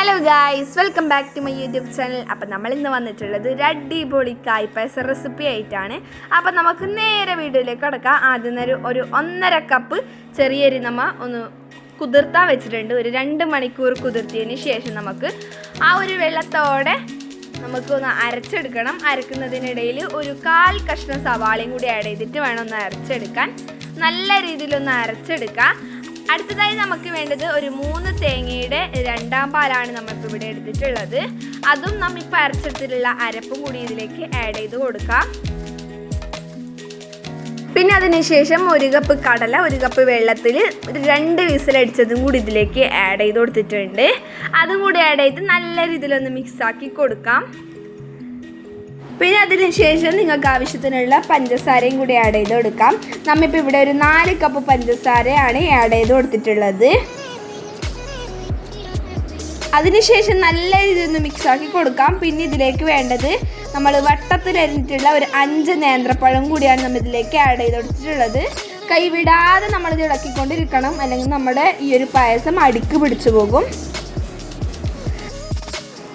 Hello guys welcome back to my YouTube channel അപ്പം നമ്മൾ ഇന്ന് വന്നിട്ടുള്ളത് ഒരു അടിപൊളി കായ്പായസ റെസിപ്പി ആയിട്ടാണ്. അപ്പം നമുക്ക് നേരെ വീഡിയോയിലേക്ക് കിടക്കാം. ആദ്യം ഒരു ഒരു ഒന്നര കപ്പ് ചെറിയരി നമ്മ ഒന്ന് കുതിർത്താൻ വെച്ചിട്ടുണ്ട്. ഒരു രണ്ട് മണിക്കൂർ കുതിർത്തിയതിന് ശേഷം നമുക്ക് ആ ഒരു വെള്ളത്തോടെ നമുക്ക് ഒന്ന് അരച്ചെടുക്കണം. അരക്കുന്നതിനിടയിൽ ഒരു കാൽ കഷ്ണം സവാളയും കൂടി ആഡ് ചെയ്തിട്ട് വേണം ഒന്ന് അരച്ചെടുക്കാൻ. നല്ല രീതിയിലൊന്ന് അരച്ചെടുക്കാം. അടുത്തതായി നമുക്ക് വേണ്ടത് ഒരു മൂന്ന് തേങ്ങയുടെ രണ്ടാം പാലാണ് നമുക്ക് ഇവിടെ എടുത്തിട്ടുള്ളത്. അതും നമ്മളിപ്പോൾ അരച്ചെടുത്തിട്ടുള്ള അരപ്പും കൂടി ഇതിലേക്ക് ആഡ് ചെയ്ത് കൊടുക്കാം. പിന്നെ അതിനുശേഷം ഒരു കപ്പ് കടല ഒരു കപ്പ് വെള്ളത്തിൽ രണ്ട് വിസിലടിച്ചതും കൂടി ഇതിലേക്ക് ആഡ് ചെയ്ത് കൊടുത്തിട്ടുണ്ട്. അതും കൂടി ആഡ് ചെയ്ത് നല്ല രീതിയിലൊന്ന് മിക്സാക്കി കൊടുക്കാം. പിന്നെ അതിന് ശേഷം നിങ്ങൾക്ക് ആവശ്യത്തിനുള്ള പഞ്ചസാരയും കൂടി ആഡ് ചെയ്ത് കൊടുക്കാം. നമ്മിപ്പോൾ ഇവിടെ ഒരു നാല് കപ്പ് പഞ്ചസാരയാണ് ആഡ് ചെയ്ത് കൊടുത്തിട്ടുള്ളത്. അതിനുശേഷം നല്ല രീതിയിൽ ഒന്ന് മിക്സ് ആക്കി കൊടുക്കാം. പിന്നെ ഇതിലേക്ക് വേണ്ടത് നമ്മൾ വട്ടത്തിലരിഞ്ഞിട്ടുള്ള ഒരു അഞ്ച് നേന്ത്രപ്പഴം കൂടിയാണ് നമ്മൾ ഇതിലേക്ക് ആഡ് ചെയ്ത് കൊടുത്തിട്ടുള്ളത്. കൈവിടാതെ നമ്മളിത് ഇളക്കിക്കൊണ്ടിരിക്കണം. അല്ലെങ്കിൽ നമ്മുടെ ഈ ഒരു പായസം അടുക്ക് പിടിച്ചു പോകും.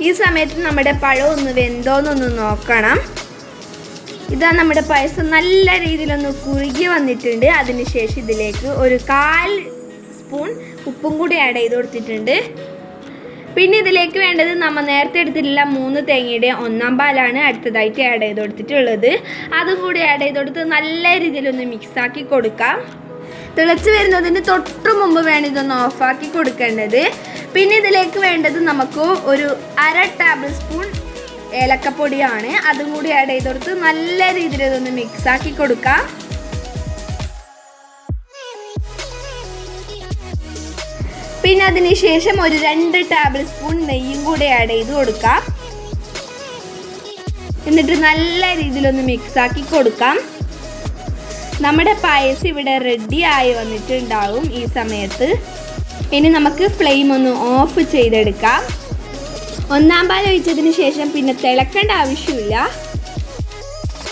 ഈ സമയത്ത് നമ്മുടെ പഴം ഒന്ന് വെന്തോന്നൊന്ന് നോക്കണം. ഇതാ നമ്മുടെ പായസം നല്ല രീതിയിലൊന്ന് കുറുകി വന്നിട്ടുണ്ട്. അതിനുശേഷം ഇതിലേക്ക് ഒരു കാൽ സ്പൂൺ ഉപ്പും കൂടി ആഡ് ചെയ്ത് കൊടുത്തിട്ടുണ്ട്. പിന്നെ ഇതിലേക്ക് വേണ്ടത് നമ്മൾ നേരത്തെ എടുത്തിട്ടുള്ള മൂന്ന് തേങ്ങയുടെ ഒന്നാം പാലാണ് അടുത്തതായിട്ട് ആഡ് ചെയ്ത് കൊടുത്തിട്ടുള്ളത്. അതും കൂടി ആഡ് ചെയ്ത് കൊടുത്ത് നല്ല രീതിയിലൊന്ന് മിക്സാക്കി കൊടുക്കാം. തിളച്ച് വരുന്നതിന് തൊട്ട് മുമ്പ് വേണം ഇതൊന്ന് ഓഫാക്കി കൊടുക്കേണ്ടത്. പിന്നെ ഇതിലേക്ക് വേണ്ടത് നമുക്ക് ഒരു അര ടേബിൾ സ്പൂൺ ഏലക്കപ്പൊടിയാണ്. അതും കൂടി ആഡ് ചെയ്ത് കൊടുത്ത് നല്ല രീതിയിൽ ഇതൊന്ന് മിക്സാക്കി കൊടുക്കാം. പിന്നെ അതിന് ശേഷം ഒരു രണ്ട് ടേബിൾ സ്പൂൺ നെയ്യും കൂടി ആഡ് ചെയ്ത് കൊടുക്കാം. എന്നിട്ട് നല്ല രീതിയിലൊന്ന് മിക്സാക്കി കൊടുക്കാം. നമ്മുടെ പായസം ഇവിടെ റെഡി ആയി വന്നിട്ടുണ്ടാവും ഈ സമയത്ത്. ഇനി നമുക്ക് ഫ്ലെയിം ഒന്ന് ഓഫ് ചെയ്തെടുക്കാം. ഒന്നാം പാൽ ഒഴിച്ചതിന് ശേഷം പിന്നെ തിളക്കേണ്ട ആവശ്യമില്ല.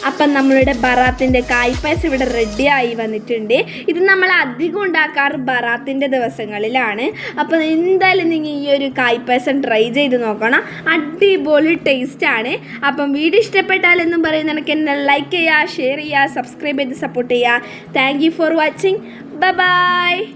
അപ്പം നമ്മളുടെ ബറാത്തിന്റെ കായ്പായസം ഇവിടെ റെഡി ആയി വന്നിട്ടുണ്ട്. ഇത് നമ്മൾ അധികം ഉണ്ടാക്കാറ് ബറാത്തിന്റെ ദിവസങ്ങളിലാണ്. അപ്പം എന്തായാലും നിങ്ങൾ ഈ ഒരു കായ്പായസം ട്രൈ ചെയ്ത് നോക്കണം. അടിപൊളി ടേസ്റ്റാണ് അപ്പം വീഡിയോ ഇഷ്ടപ്പെട്ടാലെന്നും പറയുന്ന എനിക്ക് എന്നെ ലൈക്ക് ചെയ്യുക ഷെയർ ചെയ്യുക സബ്സ്ക്രൈബ് ചെയ്ത് സപ്പോർട്ട് ചെയ്യുക. താങ്ക് യു ഫോർ വാച്ചിങ് ബ ബൈ